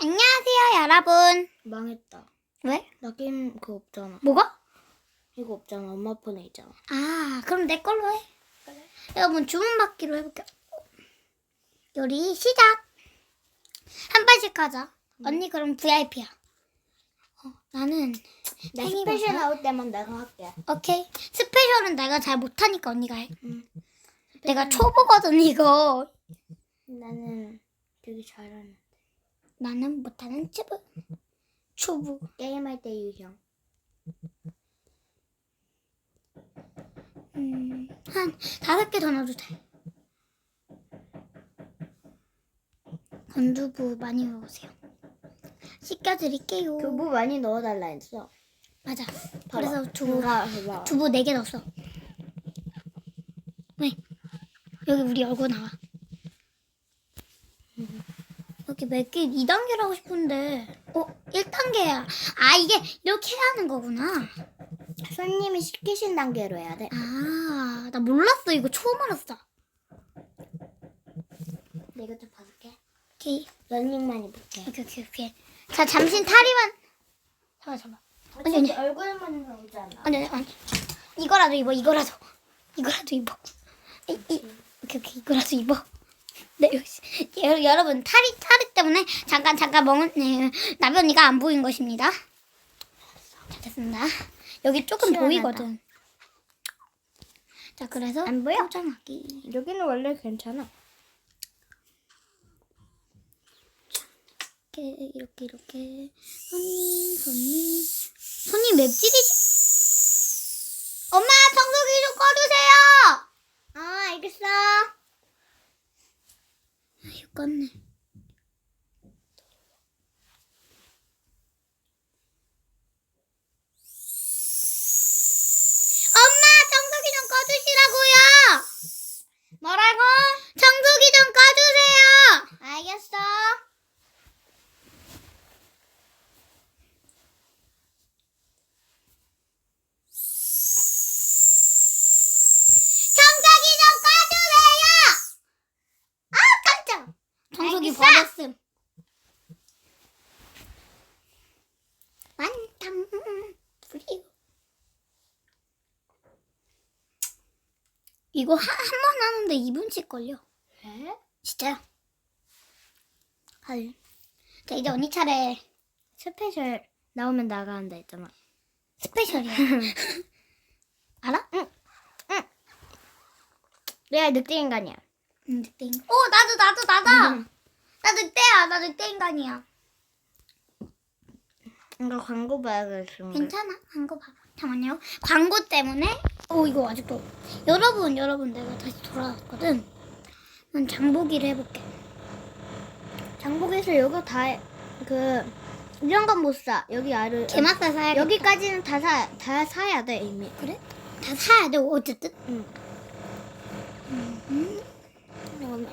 안녕하세요, 여러분. 망했다. 왜? 나 게임 그거 없잖아. 뭐가? 이거 없잖아. 엄마 폰에 있잖아. 아, 그럼 내 걸로 해. 여러분, 주문 받기로 해볼게요. 요리 시작. 한 발씩 하자. 언니 그럼 VIP야. 어, 나는 나 팽이 스페셜 버섯? 나올 때만 내가 할게. 오케이. 스페셜은 내가 잘 못하니까 언니가 해. 응. 내가 초보거든 이거. 나는 되게 잘하는. 나는 못하는 츠브. 초보. 게임할 때 유형. 음, 한 다섯 개 더 넣어도 돼. 건두부 많이 먹으세요. 씻겨드릴게요. 두부 많이 넣어달라 했어. 맞아. 그래서 두부. 봐봐. 두부 네 개 넣었어. 왜? 여기 우리 얼굴 나와. 여기 몇 개, 2단계로 하고 싶은데, 어, 1단계야. 아, 이게 이렇게 해야 하는 거구나. 손님이 시키신 단계로 해야 돼. 아, 나 몰랐어. 이거 처음 알았어. 내가 좀 봐줄게. 오케이. 런닝만 입을게. 오케이, 오케이, 오케이. 자, 잠시 다리만. 잠깐, 잠깐. 아니, 아니. 얼굴만 나오잖아. 아니, 아니, 아니. 이거라도 입어, 이거라도. 이거라도 입어. 이, 이. 오케이, 오케이. 이거라도 입어. 네, 역시. 여, 여러분, 탈이, 탈이 때문에 잠깐, 잠깐 멍은, 네, 나변이가 안 보인 것입니다. 자, 됐습니다. 여기 조금 시원하다. 보이거든. 자, 그래서. 안 보여? 포장하기. 여기는 원래 괜찮아. 이렇게, 이렇게, 이렇게. 손님, 손님. 손님 맵찔이시. 엄마, 청소기 좀 꺼주세요! 아, 알겠어. 아유, 껐네. 엄마, 청소기 좀 꺼주시라고요! 뭐라고? 청소기 좀 꺼주세요! 알겠어. 청소기 좀 꺼주세요! 아, 깜짝! 청소기 알겠어. 버렸음. 완탕 프리오. 이거 한 번 하는데 2분씩 걸려. 에? 진짜요? 헐. 자, 이제 언니 차례. 스페셜 나오면 나가한다 했잖아. 스페셜이야. 알아? 응. 내가 늑대 인간이야. 응, 늑대 인간. 오, 나도, 나도, 나다! 나 늑대야. 나 늑대 인간이야. 이거 광고 봐야 겠어. 괜찮아. 한거 봐봐. 잠깐만요. 광고 때문에. 오, 이거 아직도. 여러분, 여러분, 내가 다시 돌아왔거든. 난 장보기를 해볼게. 장복에서 여기 다그 이런 건 못 사. 여기 아래 개맛살 사야 돼. 여기까지는 다 사 다 사야 돼 이미. 그래? 다 사야 돼, 어쨌든. 응. 음.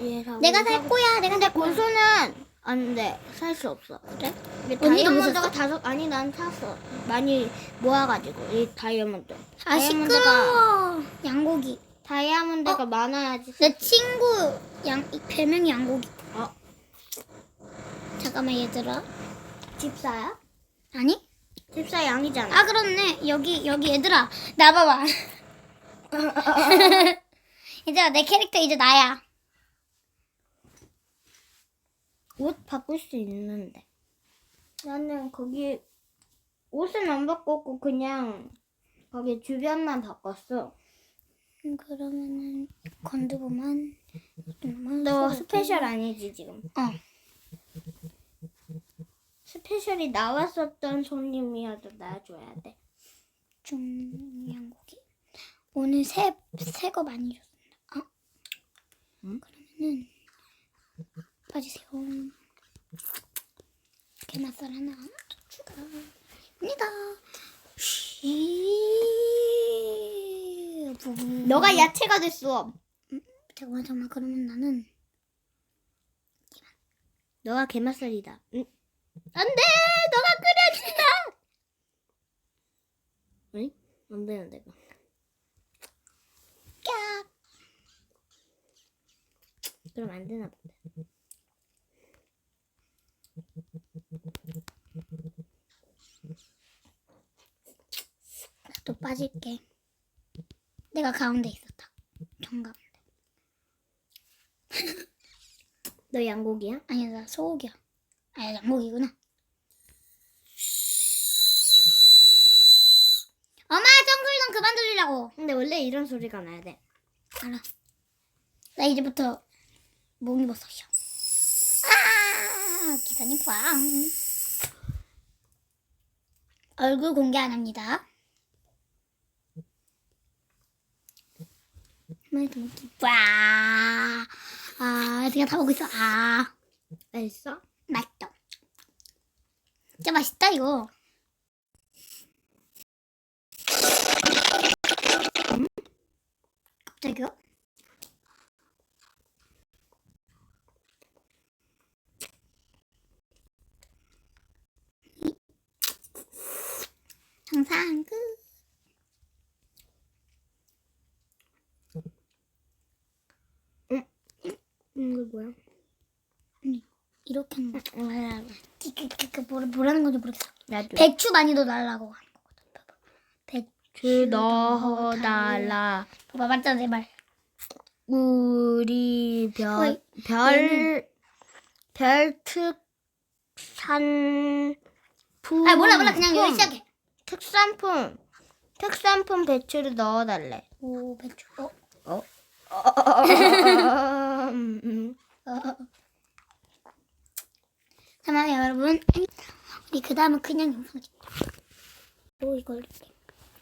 얘 사고 내가 살 거야. 내가 살 거야. 고수는 안 돼. 살 수 없어. 그래? 이게 언니도 못 다이아몬드가? 다섯 아니 난 샀어. 많이 모아가지고 이 다이아몬드. 아, 시끄러워. 양고기. 다이아몬드가 많아야지. 내 친구 양 이 별명이 양고기. 어? 잠깐만 얘들아. 집사야? 아니? 집사 양이잖아. 아 그렇네. 여기 여기 얘들아. 나 봐봐. 얘들아 내 캐릭터 이제 나야. 옷 바꿀 수 있는데. 나는 거기 옷은 안 바꿨고 그냥 거기 주변만 바꿨어. 음, 그러면은 좀만 너. 스페셜 아니지 지금? 어. 스페셜이 나왔었던 손님이어도 놔줘야 돼. 좀 양고기. 오늘 새새 거 많이 줬습니다. 어? 응? 그러면은 빠지세요. 게맛살 하나 더 추가합니다. 너가 야채가 됐어. 잠깐만 잠깐만 그러면 나는 너가 게맛살이다. 응? 안 돼! 너가 끓여준다! 응? 안 되는데, 이거. 깍. 그럼 안 되나 본데. 또 빠질게. 내가 가운데 있었다. 정가운데. 너 양고기야? 아니 나 소고기야. 아 양고기구나. 엄마 정글 좀 그만 돌리라고. 근데 원래 이런 소리가 나야 돼. 알아. 나 이제부터 몽이 버섯이야. 아 기사님 빵. 얼굴 공개 안 합니다. 와. 아, 내가 다 먹고 있어. 아, 맛있어? 맛있다. 진짜 맛있다 이거. 음? 갑자기요? 항상 그 이거 뭐야? 이렇게 하는 거. 아, 그, 그, 그, 뭐라, 뭐라는 건지 모르겠어. 나도. 배추 많이 넣어달라고 하는 거거든. 봐봐. 배추 넣어달라. 봐봐, 맞잖아, 내 말. 우리 별, 어이, 별, 별 특산 품. 아, 몰라, 몰라. 그냥 여기 시작해. 특산품. 특산품 배추를 넣어달래. 오, 배추. 어, 어? 음, 음. 어, 어. 잠깐만요, 여러분. 우리 그 다음은 그냥 영상 찍자. 오, 이거 이렇게.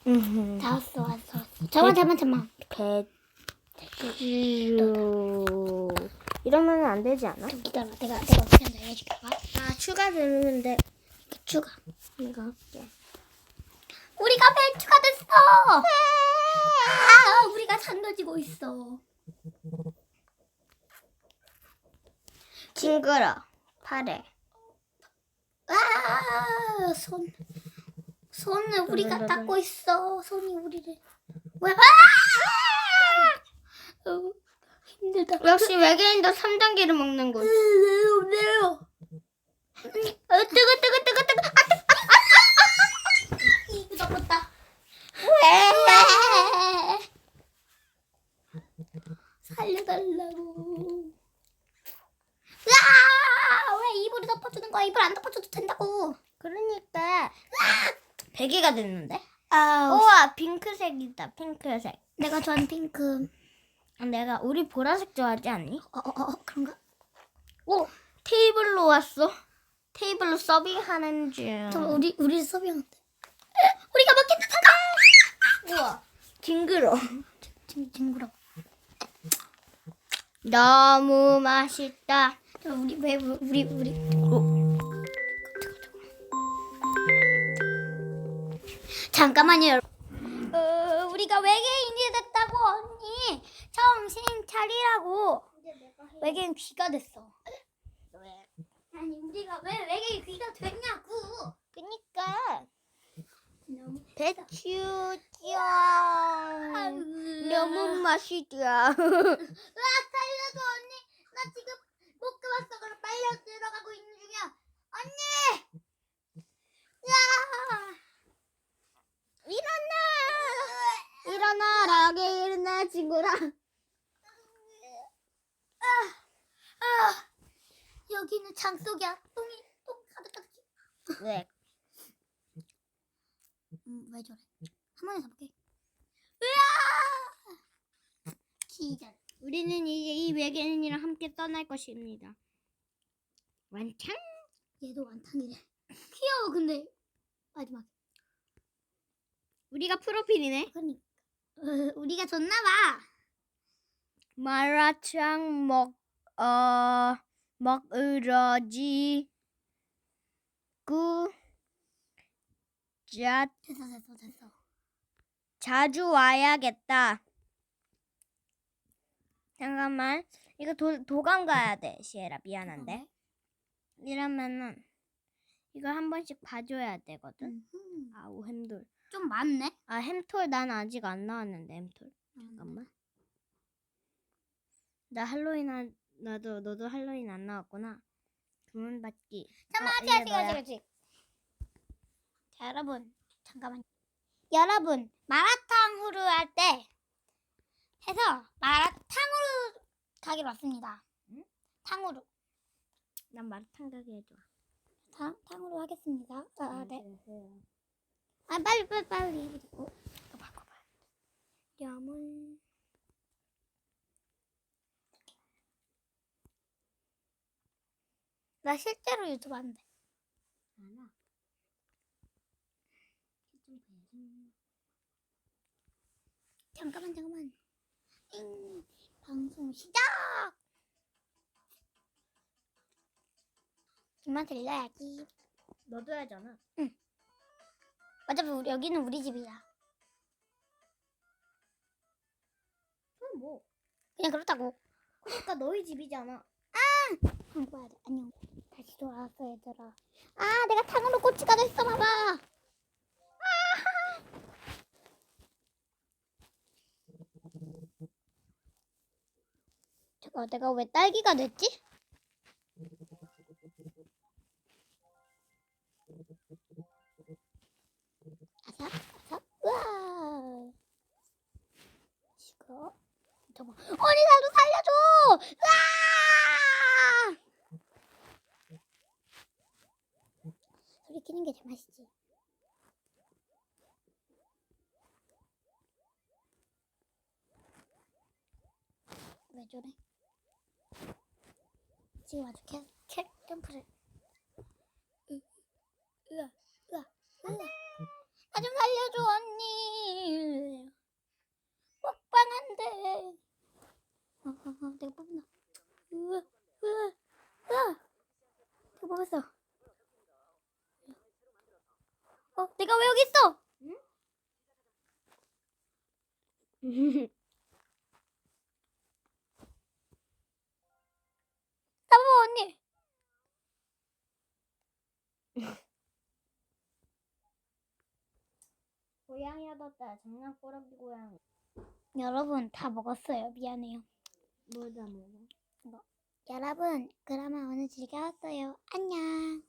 음. 다 왔어, 왔어, 왔어. 잠깐만, 잠깐만, 잠깐만. 배추. 이러면 안 되지 않아? 좀 기다려. 내가, 내가 어떻게 하는지 알려줄게. 봐. 아, 추가 되는데. 배추가. 이거 할게. 우리가 배 추가 됐어! 아, 우리가 잠겨지고 있어. 징그러. 팔에. 아, 손. 손을 우리가 닦고 있어. 손이 우리를. 왜? 아! 어, 힘들다. 역시 외계인도 3단계를 먹는 곳. 왜요, 왜요? 어, 뜨거, 뜨거, 뜨거, 뜨거. 아, 뜨거, 아, 아, 아, 아. 이거. 왜? 살려달라고. 으아! 왜 입으로 덮어주는 거야? 입을 안 덮어줘도 된다고. 그러니까 베개가 됐는데? 아, 우와 핑크색이다 핑크색. 내가 좋아하는 핑크. 아, 내가 우리 보라색 좋아하지 않니? 어, 어, 어, 그런가? 오 테이블로 왔어. 테이블로 서빙하는 중. 저 우리 우리 서빙한테. 우리가 먹겠다. 우와 징그러. 징 징그러. 너무 맛있다. 저 우리 왜 우리 우리. 잠깐만요. 여러분. 어, 우리가 외계인이 됐다고 언니. 정신 차리라고. 외계인 귀가 됐어. 왜? 아니 우리가 왜 외계인 귀가 됐냐고. 그니까 배추 너무 맛있다. 으악 살려줘 언니 나 지금 못 가봤어 그럼 빨려 들어가고 있는 중이야 언니 야 일어나 일어나라 일어나 친구라. 아, 여기는 장 속이야 똥이 똥 가득가득 왜? 음, 왜 저래 한 번에 잡을게 으아 기절 우리는 이제 이 외계인이랑 함께 떠날 것입니다. 완창? 얘도 완탕이래 귀여워 근데 마지막 우리가 프로필이네. 그러니까 어, 우리가 좋나봐. 마라창 먹, 어, 먹으러지, 구, 자, 됐어 됐어 됐어. 자주 와야겠다. 잠깐만, 이거 도, 도감 가야 돼, 시에라. 미안한데. 이러면은, 이거 한 번씩 봐줘야 되거든. 음흠. 아우, 햄돌. 좀 많네 아, 햄톨 난 아직 안 나왔는데, 햄톨. 잠깐만. 나 할로윈 하, 나도 너도 할로윈 안 나왔구나. 주문 받기. 잠깐만 어, 아직 아직. 아직 아직 자 여러분 잠깐만 여러분 마라탕 후루 할 때 해서 마라탕으로 가기로 왔습니다. 응? 탕후루. 난 마라탕 가게 해줘. 탕, 탕후루 하겠습니다. 아, 네. 해요. 아, 빨리, 빨리, 빨리. 어, 이거 바꿔봐. 염을. 나 실제로 유튜브 안 돼. 봐야지. 잠깐만, 잠깐만. 잉, 방송 시작! 이만 들려야지. 너도 하잖아. 어차피 우리, 여기는 우리 집이야. 그럼 뭐? 그냥 그렇다고. 그러니까 너희 집이잖아. 한국 와야 돼. 안녕. 다시 돌아왔어, 얘들아. 아, 내가 탕으로 꼬치가 됐어, 봐봐. 아! 잠깐, 내가 왜 딸기가 됐지? 아삭, 아삭, 우와. 이거, 잠깐. 언니, 나도 살려줘! 으아! 소리 키는 게 제일 맛있지. 왜 저래? 지금 아주 캐, 캐 점프를. 으, 으아, 으아, 으아. 나좀 살려줘 언니. 먹방한데. 어, 어, 어, 내가 뽑는다. 으아, 으아, 으아. 내가 뽑았어. 어, 내가 왜 여기 있어? 나 봐봐 언니. 고양이 얻었다. 장난 꼬라비 고양이. 여러분 다 먹었어요. 미안해요. 뭐다 먹어? 여러분 그러면 오늘 즐거웠어요. 안녕.